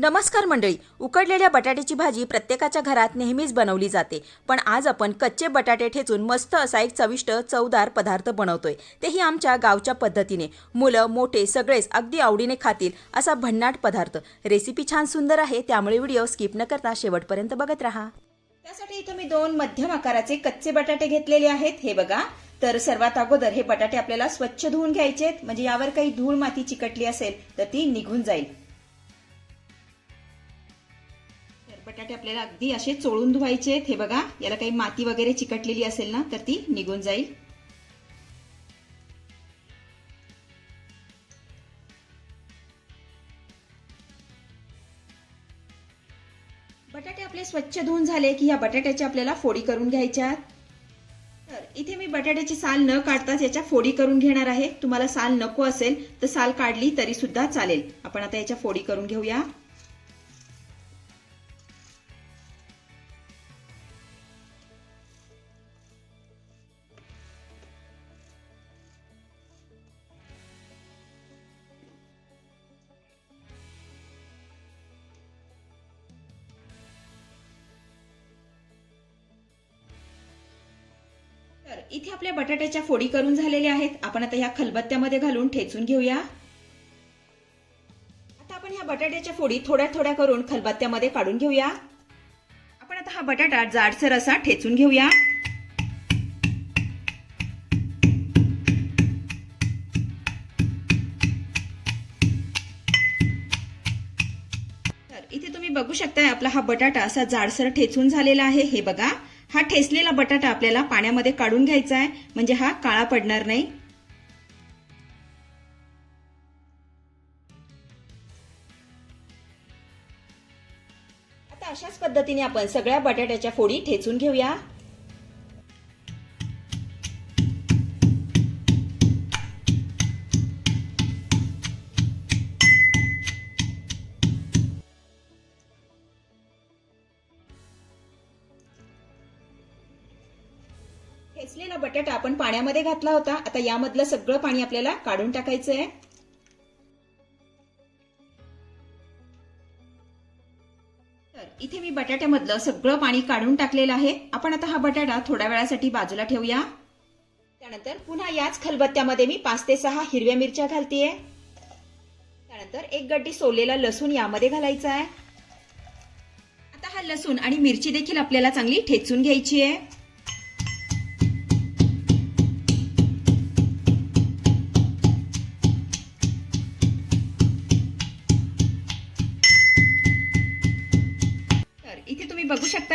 नमस्कार मंडळी. उकडलेल्या बटाट्याची भाजी प्रत्येकाच्या घरात नेहमीच बनवली जाते. पण आज आपण कच्चे बटाटे ठेचून मस्त असा एक चविष्ट चवदार पदार्थ बनवतोय. तेही आमच्या गावच्या पद्धतीने. मुलं मोठे सगळेच अगदी आवडीने खातील असा भन्नाट पदार्थ. रेसिपी छान सुंदर आहे त्यामुळे व्हिडिओ स्किप न करता शेवटपर्यंत बघत राहा. त्यासाठी इथं मी दोन मध्यम आकाराचे कच्चे बटाटे घेतलेले आहेत. हे बघा. तर सर्वात अगोदर हे बटाटे आपल्याला स्वच्छ धुवून घ्यायचे आहेत. म्हणजे यावर काही धूळ माती चिकटली असेल तर ती निघून जाईल. बटाटे आपल्याला अगदी असे चोळून धुवायचे आहेत. हे बघा याला काही माती वगैरे चिकटलेली असेल ना तर ती निघून जाईल. बटाटे आपले स्वच्छ धुवून झाले की ह्या बटाट्याच्या आपल्याला फोडी करून घ्यायच्या तर इथे मी बटाट्याची साल न काढताच याच्या फोडी करून घेणार आहे. तुम्हाला साल नको असेल तर साल काढली तरी सुद्धा चालेल. आपण आता याच्या फोडी करून घेऊया. इथे आपल्या बटाट्याच्या फोडी करून झालेल्या आहेत. आपण आता ह्या खलबत्त्यामध्ये घालून ठेचून घेऊया. आता आपण ह्या बटाट्याच्या फोडी थोड्या थोड्या करून खलबत्त्यामध्ये काढून घेऊया. आपण आता हा बटाटा जाडसर असा ठेचून घेऊया. तर इथे तुम्ही बघू शकताय आपला हा बटाटा असा जाडसर ठेचून झालेला आहे. हे बघा. हा ठेसलेला बटाटा आपल्याला पाण्यामध्ये काढून घ्यायचा आहे. म्हणजे हा काळा पडणार नाही. आता अशाच पद्धतीने आपण सगळ्या बटाट्याच्या फोडी ठेचून घेऊया. बटाटा आपण पाण्यामध्ये घातला होता. आता यामधलं सगळं पाणी आपल्याला काढून टाकायचं आहे तर इथे मी बटाट्यामधलं सगळं पाणी काढून टाकलेलं आहे. आपण आता हा बटाटा थोड्या वेळासाठी बाजूला ठेवूया. त्यानंतर पुन्हा याच खलबत्त्यामध्ये मी पाच ते सहा हिरव्या मिरच्या घालतीये. त्यानंतर एक गड्डी सोललेला लसूण यामध्ये घालायचा आहे आता हा लसूण आणि मिरची देखील आपल्याला चांगली ठेचून घ्यायची आहे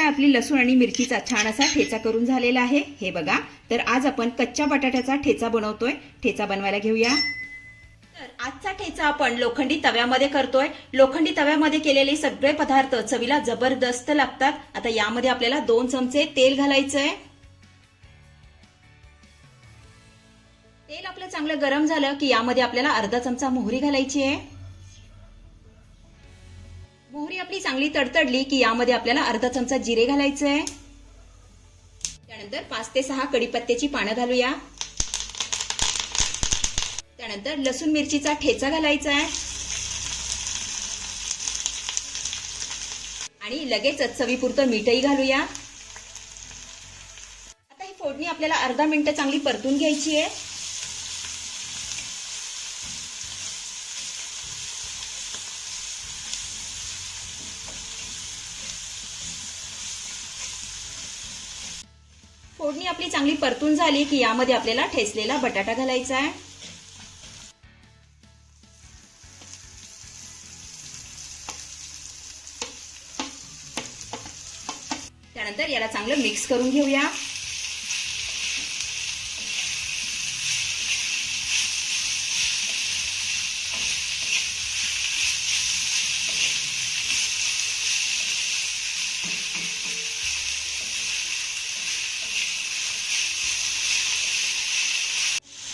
आहे आपली लसूण आणि मिरचीचा छान असा ठेचा करून झालेला आहे. हे बघा. तर आज आपण कच्च्या बटाट्याचा ठेचा बनवतोय. ठेचा बनवायला घेऊया. तर आजचा ठेचा आपण लोखंडी तव्यामध्ये करतोय. लोखंडी तव्यामध्ये केलेले सगळे पदार्थ चवीला जबरदस्त लागतात. आता यामध्ये आपल्याला दोन चमचे तेल घालायचंय. तेल आपलं चांगलं गरम झालं की यामध्ये आपल्याला अर्धा चमचा मोहरी घालायची आहे. मोहरी आपली चांगली तडतडली की यामध्ये आपल्याला अर्धा चमचा जिरे घालायचं आहे त्यानंतर पाच ते सहा कडीपत्त्याची पानं घालूया. त्यानंतर लसूण मिरचीचा ठेचा घालायचा आहे आणि लगेचच चवीपुरतं मीठही घालूया. आता ही फोडणी आपल्याला अर्धा मिनिटं चांगली परतून घ्यायची आहे फोडणी आपली चांगली परतून झाली की यामध्ये आपल्याला ठेचलेला बटाटा घालायचा आहे. त्यानंतर याला चांगलं मिक्स करून घेऊया.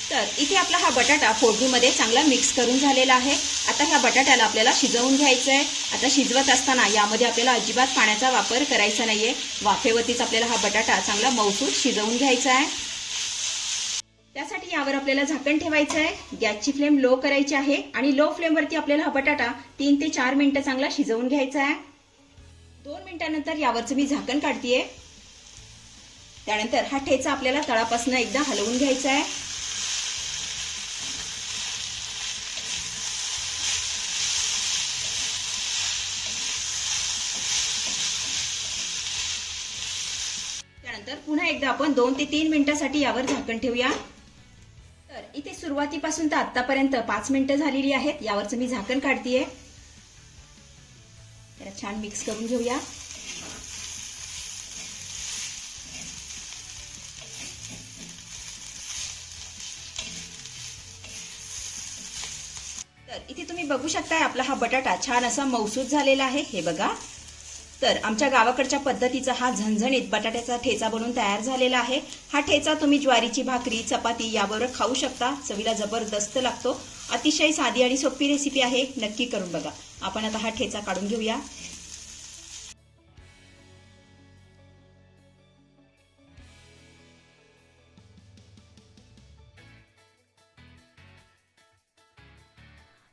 तर इथे आपला हा बटाटा फोडणीमध्ये चांगला मिक्स करून झालेला आहे. आता ह्या बटाट्याला आपल्याला शिजवून घ्यायचं आहे आता शिजवत असताना यामध्ये आपल्याला अजिबात पाण्याचा वापर करायचा नाहीये. वाफेवरतीच आपल्याला हा बटाटा चांगला मौसूद शिजवून घ्यायचा आहे. त्यासाठी यावर आपल्याला झाकण ठेवायचं आहे गॅसची फ्लेम लो करायची आहे आणि लो फ्लेमवरती आपल्याला हा बटाटा तीन ते चार मिनिटं चांगला शिजवून घ्यायचा आहे. दोन मिनिटानंतर यावरचं मी झाकण काढतीये. त्यानंतर हा ठेचा आपल्याला तळापासून एकदा हलवून घ्यायचा आहे. तर पुन्हा एकदा आपण दोन ते तीन मिनिटासाठी यावर झाकण ठेवूया. तर इथे सुरुवातीपासून तर आतापर्यंत पाच मिनिटं झालेली आहेत. यावरचं मी झाकण काढतीये. त्याला छान मिक्स करून घेऊया. तर इथे तुम्ही बघू शकताय आपला हा बटाटा छान असा मौसूद झालेला आहे. हे बघा. तर आमच्या गावाकडच्या पद्धतीचा हा झणझणीत बटाट्याचा ठेचा बनवून तयार झालेला आहे. हा ठेचा तुम्ही ज्वारीची भाकरी चपाती याबरोबर खाऊ शकता. चवीला जबरदस्त लागतो. अतिशय साधी आणि सोपी रेसिपी आहे. नक्की करून बघा. आपण आता हा ठेचा काढून घेऊया.